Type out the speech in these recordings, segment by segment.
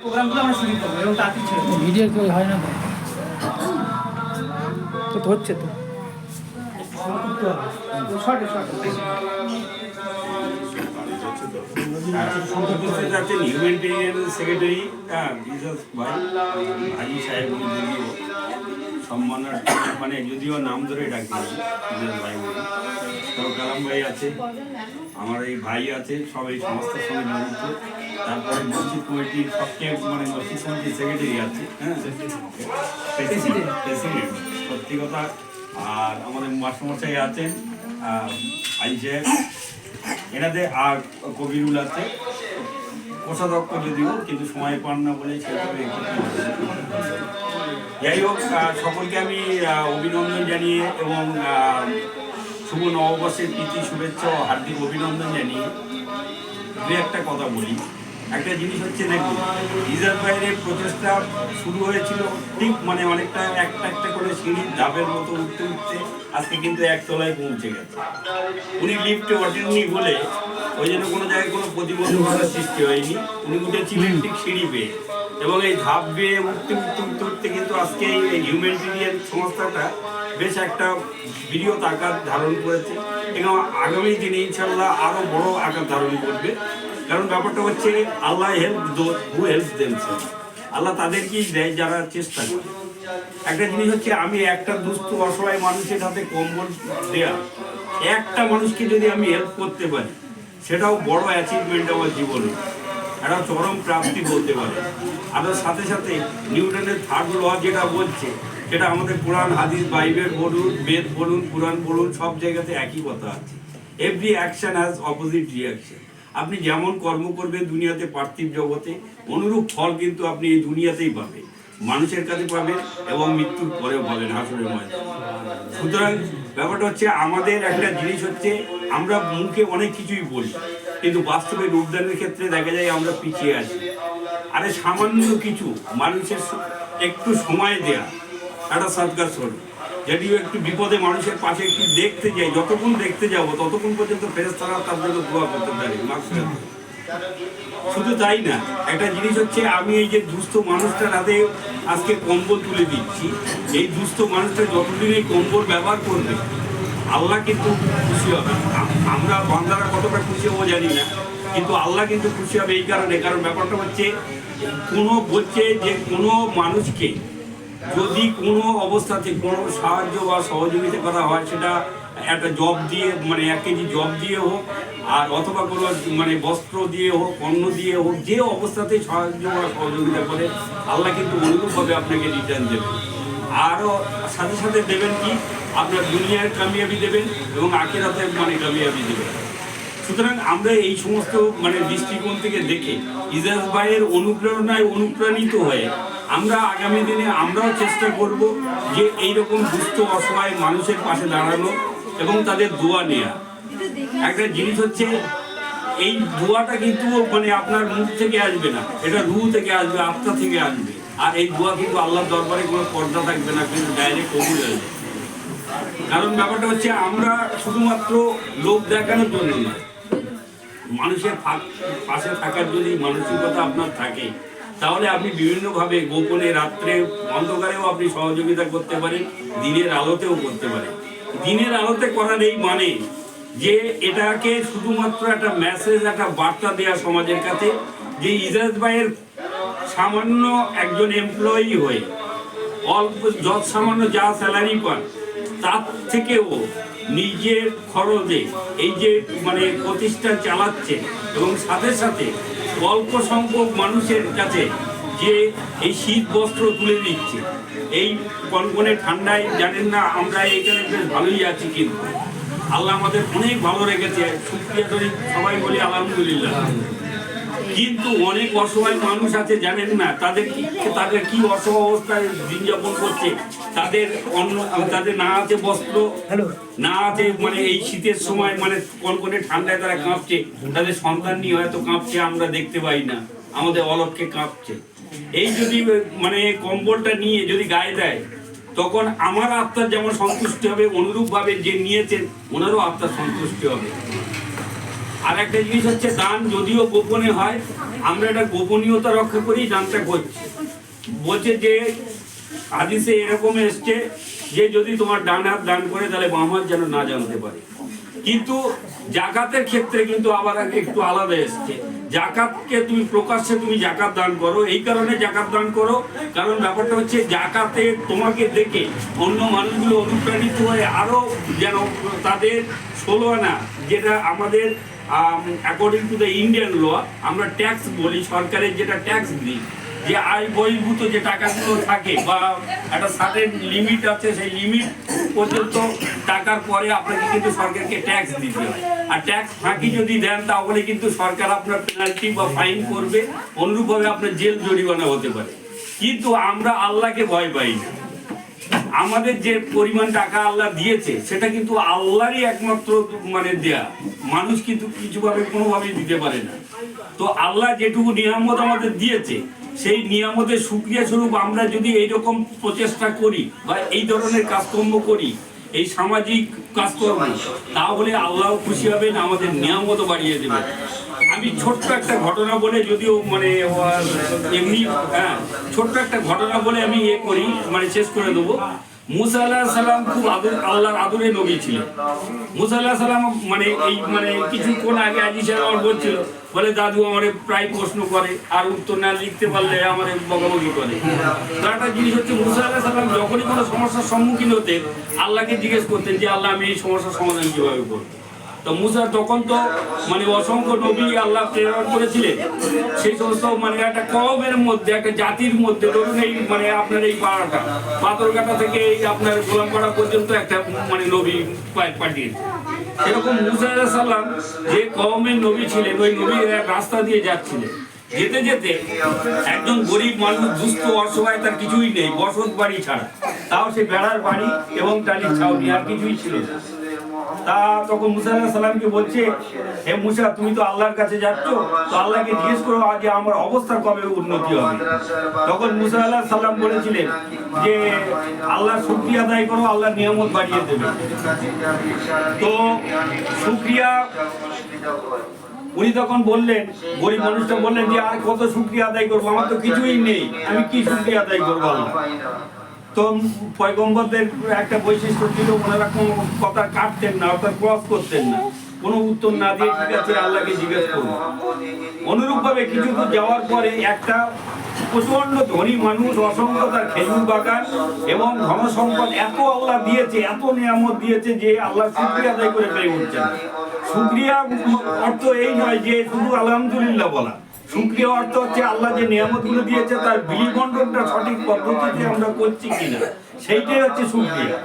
প্রোগ্রামগুলো আমরা শুরু করব এবং তার কিছু ভিডিও কেউ হয় না তো শর্টে শর্টে সেক্রেটারি হ্যাঁ বিজনেস ভাই। হাজি সাহেব যদিও সম্মানের মানে যদিও নাম ধরে ডাকি ভাই বলে তো। কালাম ভাই আছে আমার এই ভাই আছে সব এই সংস্থার সঙ্গে জড়িত তারপরে মসজিদ কমিটির সবচেয়ে মানে মসজিদ কমিটির সেক্রেটারি আছে হ্যাঁ? প্রেসিডেন্ট সত্যি কথা। আর আমাদের মাস্টারমশাই আছেন হাজি সাহেব এনাদের আর কবিরুল আছে। কোষাধ্যক্ষ যদিও কিন্তু সময় পান না বলে সেভাবে। যাই হোক সকলকে আমি অভিনন্দন জানিয়ে এবং শুভ নববর্ষের প্রীতি শুভেচ্ছা ও হার্দিক অভিনন্দন জানিয়ে দু একটা কথা বলি। একটা জিনিস হচ্ছে দেখুন রিজার্ভ বাইরের প্রচেষ্টা শুরু হয়েছিল ঠিক মানে অনেকটা একটা একটা করে সিঁড়ির ধাপের মতো উঠতে উঠতে আজকে কিন্তু একতলায় পৌঁছে গেছে। উনি লিফটে ওঠেননি বলে ওই জন্য কোনো জায়গায় কোনো প্রতিবন্ধকতার সৃষ্টি হয়নি। উনি উঠেছিলেন ঠিক সিঁড়ি পেয়ে এবং এই ধাপ বেয়ে উঠতে উঠতে উঠতে উঠতে কিন্তু আজকে এই হিউম্যানিটেরিয়ান সংস্থাটা বেশ একটা বৃহৎ আকার ধারণ করেছে এবং আগামী দিনে ইনশাল্লাহ আরও বড় আকার ধারণ করবে। কারণ ব্যাপারটা হচ্ছে, Allah help who help themselves Allah তাদেরকেই দেয় যারা চেষ্টা করে। একটা জিনিস হচ্ছে, আমি একটা দুস্থ, অসহায় মানুষের হাতে কম্বল দেয়া, একটা মানুষকে যদি আমি হেল্প করতে পারি, সেটাও বড় অ্যাচিভমেন্ট আমার জীবনে। একটা চরম প্রাপ্তি বলতে পারে। আর সাথে সাথে নিউটনের থার্ড ল যেটা বলছে, সেটা আমাদের কোরআন, হাদিস, বাইবেল বলুন, বেদ বলুন, কোরআন বলুন, সব জায়গাতে একই কথা আছে। Every action has opposite reaction আপনি যেমন কর্ম করবেন দুনিয়াতে পার্থিব জগতে, অনুরূপ ফল কিন্তু আপনি এই দুনিয়াতেই পাবেন। মানুষের কাছে পাবেন এবং মৃত্যুর পরেও পাবেন হাসরের ময়দানে। সুতরাং ব্যাপারটা হচ্ছে, আমাদের একটা জিনিস হচ্ছে, আমরা মুখে অনেক কিছুই বলি, কিন্তু বাস্তবে রূপদানের ক্ষেত্রে দেখা যায় আমরা পিছিয়ে আছি। আরে সামান্য কিছু মানুষের একটু সময় দেয়া, একটা সৎকার স্বরূপ যদিও একটু বিপদে মানুষের পাশে একটু দেখতে যাই, যতক্ষণ দেখতে যাব, ততক্ষণ পর্যন্ত ফেরেস্তারা তার জন্য দোয়া করতে পারি শুধু তাই না, একটা জিনিস হচ্ছে আমি এই যে দুস্থ মানুষটার হাতে আজকে কম্বল তুলে দিচ্ছি, এই দুস্থ মানুষটা যতদিন এই কম্বল ব্যবহার করবে, আল্লাহ কিন্তু খুশি হবে। আমরা বান্দারা কতটা খুশি হব জানি না, কিন্তু আল্লাহ কিন্তু খুশি হবে এই কারণে, কারণ ব্যাপারটা হচ্ছে কোনো বলছে যে কোনো মানুষকে যদি কোনো অবস্থাতে কোনো সাহায্য বা সহযোগিতা করা হয়, সেটা একটা জব দিয়ে মানে এক কেজি জব দিয়ে হোক, আর অথবা কোনো মানে বস্ত্র দিয়ে হোক অন্ন দিয়ে হোক, যে অবস্থাতে সাহায্য বা সহযোগিতা করে, আল্লাহ কিন্তু অনুরূপভাবে আপনাকে রিটার্ন দেবে আরও সাথে সাথে দেবেন কি? আপনার দুনিয়ার কামিয়াবি দেবেন এবং আখেরাতে মানে কামিয়াবি দেবেন। সুতরাং আমরা এই সমস্ত মানে দৃষ্টিকোণ থেকে দেখে ইজাজ ভাইয়ের অনুপ্রেরণায় অনুপ্রাণিত হয়ে আমরা আগামী দিনে আমরাও চেষ্টা করব যে এইরকম দুস্থ অসহায় মানুষের পাশে দাঁড়ানো এবং তাদের দোয়া নেওয়া একটা জিনিস হচ্ছে, এই দোয়াটা কিন্তু মানে আপনার মুখ থেকে আসবে না, এটা রু থেকে আসবে, আত্মা থেকে আসবে। আর এই দোয়া কিন্তু আল্লাহর দরবারে কোনো পর্দা থাকবে না, কিন্তু ডাইরেক্ট কবুল যাবে। কারণ ব্যাপারটা হচ্ছে, আমরা শুধুমাত্র লোক দেখানোর জন্য নয়, মানুষের পাশে থাকার যদি মানসিকতা আপনার থাকে। তাহলে আপনি বিভিন্নভাবে গোপনে রাত্রে অন্ধকারেও আপনি সহযোগিতা করতে পারেন, দিনের আলোতেও করতে পারেন। দিনের আলোতে করার এই মানে যে এটাকে শুধুমাত্র একটা মেসেজ একটা বার্তা দেওয়া সমাজের কাছে যে ইজাজ ভাইয়ের সামান্য একজন এমপ্লয়ি হয়ে, অল্প যত সামান্য যা স্যালারি পান, তার থেকেও নিজের খরচে এই যে মানে প্রতিষ্ঠান চালাচ্ছে এবং সাথে সাথে অল্প সংখ্যক মানুষের কাছে যে এই শীত বস্ত্র তুলে দিচ্ছে এই কনকনে ঠান্ডায় জানেন না, আমরা এখানে বেশ ভালোই আছি কিন্তু। আল্লাহ আমাদের অনেক ভালো রেখেছে সুপ্রিয়া সবাই বলি আলহামদুলিল্লাহ। কিন্তু অনেক অসহায় মানুষ আছে জানেন না তাদের তাদের কি অসহায় অবস্থায় দিন যাপন করছে? তাদের অন্য তাদের না আছে বস্ত্র না আছে মানে এই শীতের সময় মানে কনকনে ঠান্ডায় তারা কাঁপছে। তাদের সন্তান নিয়ে হয়তো কাঁপছে আমরা দেখতে পাই না। আমাদের অলক্ষে কাঁপছে। এই যদি মানে কম্বলটা নিয়ে যদি গায়ে দেয় তখন আমার আত্মার যেমন সন্তুষ্টি হবে অনুরূপভাবে যে নিয়েছেন ওনারও আত্মার সন্তুষ্টি হবে। আর একটা জিনিস হচ্ছে দান যদিও গোপনে হয়, আমরা এটা গোপনীয়তা রক্ষা করি, দানটা করছি। বলছে যে, হাদিসে এরকম এসছে যে যদি তোমার ডান হাত দান করে, তাহলে বাম যেন না জানতে পারে। কিন্তু জাকাতের ক্ষেত্রে কিন্তু আবার একটু আলাদা এসছে। জাকাতকে তুমি প্রকাশ্যে তুমি জাকাত দান করো, এই কারণে জাকাত দান করো। কারণ ব্যাপারটা হচ্ছে, জাকাতে তোমাকে দেখে অন্য মানুষগুলো অনুপ্রাণিত হয়ে আরও যেন তাদের ষোলো আনা, যেটা আমাদের according to the Indian law আমরা ট্যাক্স বলি, সরকারের যেটা ট্যাক্স দিই, যে আয় বহির্ভূত যে টাকাগুলো থাকে বা একটা সার্টেন লিমিট আছে, সেই লিমিট পর্যন্ত টাকার পরে আপনাকে কিন্তু সরকারকে ট্যাক্স দিতে হয়। আর ট্যাক্স ফাঁকি যদি দেন, তাহলে কিন্তু সরকার আপনার পেনাল্টি বা ফাইন করবে, অনুরূপভাবে আপনার জেল জরিমানা হতে পারে। কিন্তু আমরা আল্লাহকে ভয় পাই না। আমাদের যে পরিমাণ টাকা আল্লাহ দিয়েছে, সেটা কিন্তু আল্লাহরই একমাত্র মানে দেয়া। মানুষ কিন্তু কিছুভাবে কোনোভাবেই দিতে পারে না। তো আল্লাহ যেটুকু নিয়ামত আমাদের দিয়েছে, সেই নিয়ামতের সুক্রিয়া স্বরূপ আমরা যদি এইরকম প্রচেষ্টা করি বা এই ধরনের কাজকর্ম করি, এই সামাজিক কাজকর্ম, তাহলে আল্লাহ খুশি হবেন, আমাদের নিয়ামতও বাড়িয়ে দেবেন। আমি ছোট্ট একটা ঘটনা বলে যদিও মানে এমনি হ্যাঁ ছোট্ট একটা ঘটনা বলে আমি এ করি মানে শেষ করে দেবো। মুসা আল্লাহ খুব আদর, আল্লাহর আদরে নবী ছিলেন। মুসা আল্লাহ মানে এই মানে কিছুক্ষণ আগে আজি সাহেব আমার বলছিল বলে, দাদু আমারে প্রায় প্রশ্ন করে, আর উত্তর না লিখতে পারলে আমার বকাবকি করে। তো একটা জিনিস হচ্ছে, মুসা আল্লাহ যখনই কোনো সমস্যার সম্মুখীন হতেন, আল্লাহকে জিজ্ঞেস করতেন যে, আল্লাহ, আমি এই সমস্যার সমাধান কীভাবে করব? তো মুসা তখন তো মানে অসংখ্য নবী আল্লাহ প্রেরণ করেছিলেন। সেই সমস্ত মানে একটা কমের মধ্যে, একটা জাতির মধ্যে ধরুন এই মানে আপনার এই পাড়াটা পাথরঘাটা থেকে এই আপনার গোলাম গোলামপাড়া পর্যন্ত একটা মানে নবী পাঠিয়েছে। এরকম মুসা সালাম যে কমের নবী ছিলেন, ওই নবী রাস্তা দিয়ে যাচ্ছিলেন। যেতে যেতে একজন গরিব মানুষ দুস্থ, অসহায়, তার কিছুই নেই, বসত বাড়ি ছাড়া। তাও সে বেড়ার বাড়ি এবং টালির ছাউনি, আর কিছুই ছিল না। তা তখন মুসা আলাহ সাল্লামকে বলছে, হে মুসা, তুমি তো আল্লাহর কাছে যাচ্ছ, তো আল্লাহকে জিজ্ঞেস করো আগে আমার অবস্থা কবে উন্নতি হবে? তখন মুসা আল্লাহ সাল্লাম বলেছিলেন যে, আল্লাহ শুক্রিয়া আদায় করো, আল্লাহ নিয়ামত বাড়িয়ে দেবে। তো শুক্রিয়া, উনি তখন বললেন, গরিব মানুষটা বললেন যে, আর কত শুক্রিয়া আদায় করব? আমার তো কিছুই নেই। আমি কি শুক্রিয়া আদায় করব আল্লাহ? তো পয়গম্বরদের একটা বৈশিষ্ট্য ছিল, ওনারা কোনো কথা কাটতেন না, অর্থাৎ ক্রস করতেন না। কোনো উত্তর না দিয়ে ঠিক আছে, আল্লাহকে জিজ্ঞেস করব অনুরূপ ভাবে কিছু যাওয়ার পরে একটা প্রচণ্ড ধনী মানুষ, অসংখ্য তার খেজুর বাগান এবং ধন সম্পদ এত আল্লাহ দিয়েছে, এত নিয়ামত দিয়েছে যে আল্লাহ শুক্রিয়া আদায় করে পেয়ে উঠছে না শুক্রিয়া অর্থ এই নয় যে শুধু আলহামদুলিল্লাহ বলা। সুক্রিয় অর্থ হচ্ছে আল্লাহ যে নিয়ামতগুলো দিয়েছে, তার বিলি বন্টনটা সঠিক পদ্ধতিতে আমরা করছি কিনা, সেইটাই হচ্ছে সুক্রিয়া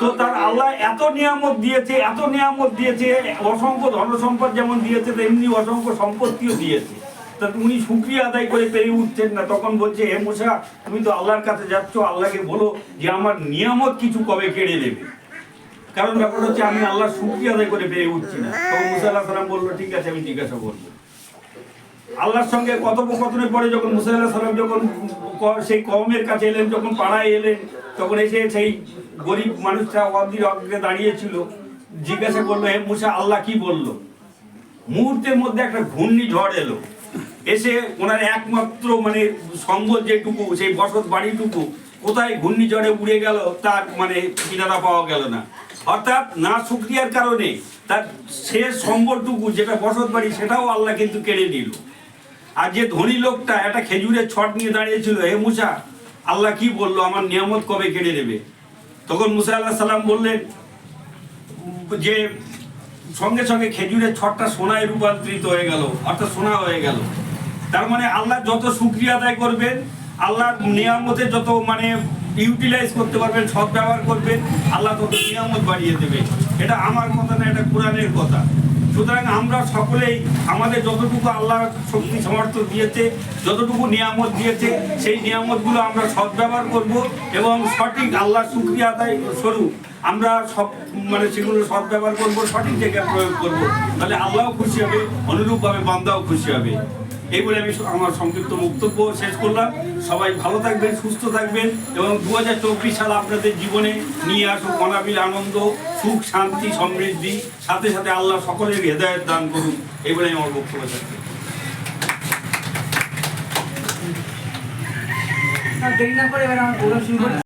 তো তার আল্লাহ এত নিয়ামত দিয়েছে, এত নিয়ামত দিয়েছে, অসংখ্য ধন সম্পদ যেমন দিয়েছে, তেমনি অসংখ্য সম্পত্তিও দিয়েছে। তা উনি সুক্রিয়া আদায় করে পেরে উঠছেন না, তখন বলছে, হে মোশা তুমি তো আল্লাহর কাছে যাচ্ছ, আল্লাহকে বলো যে আমার নিয়ামত কিছু কবে কেড়ে দেবে কারণ ব্যাপার হচ্ছে, আমি আল্লাহ শুক্রিয়া আদায় করে পেরে উঠছি না। তখন মুসা আল্লাহ সালাম বলল, ঠিক আছে, আমি জিজ্ঞাসা করব। আল্লাহর সঙ্গে কথোপকথনের পরে যখন মুসা আল্লাহ সালাম যখন সেই কমের কাছে এলেন, যখন পাড়ায় এলেন, তখন এসে সেই গরিব মানুষটা অব্দি অগ্রে দাঁড়িয়েছিল, জিজ্ঞাসা করল, হে মুসা, আল্লাহ কি বলল? মুহূর্তের মধ্যে একটা ঘূর্ণি ঝড় এলো। এসে ওনার একমাত্র মানে সম্বল যেটুকু, সেই বসত বাড়িটুকু, কোথায় ঘূর্ণিঝড়ে উড়ে গেল, তার মানে কিনারা পাওয়া গেল না। অর্থাৎ না শুক্রিয়ার কারণে তার শেষ সম্বলটুকু যেটা বসত বাড়ি, সেটাও আল্লাহ কিন্তু কেড়ে নিল। আর যে ধনী লোকটা একটা খেজুরের ছট নিয়ে দাঁড়িয়েছিল, হে মুসা, আল্লাহ কি বলল? আমার নিয়ামত কবে কেড়ে নেবে? তখন মুসা আল্লাহ সাল্লাম বললেন, যে সঙ্গে সঙ্গে খেজুরের ছটটা সোনায় রূপান্তরিত হয়ে গেল, অর্থাৎ সোনা হয়ে গেল। তার মানে আল্লাহ যত শুক্রিয়া আদায় করবেন আল্লাহ নিয়ামতে যত মানে ইউটিলাইজ করতে পারবেন সৎ ব্যবহার করবেন, আল্লাহ তত নিয়ামত বাড়িয়ে দেবে। এটা আমার কথা না, এটা কোরআনের কথা। সুতরাং আমরা সকলেই আমাদের যতটুকু আল্লাহ শক্তি সমর্থ দিয়েছে, যতটুকু নিয়ামত দিয়েছে, সেই নিয়ামতগুলো আমরা সদ্ব্যবহার করব এবং সঠিক আল্লাহ শুক্রিয়া আদায় স্বরূপ আমরা সব মানে সেগুলো সদ্ব্যবহার করব, সঠিক জায়গায় প্রয়োগ করব। তাহলে আল্লাহও খুশি হবে, অনুরূপভাবে বান্দাও খুশি হবে। এই বলে আমি আমার সংক্ষিপ্ত বক্তব্য শেষ করলাম। সবাই ভালো থাকবেন, সুস্থ থাকবেন এবং দু হাজার চব্বিশ সাল আপনাদের জীবনে নিয়ে আসুক অনাবিল আনন্দ, সুখ, শান্তি, সমৃদ্ধি, সাথে সাথে আল্লাহ সকলের হৃদয়ের দান করুন। এই বলে আমার বক্তব্য থাকবে।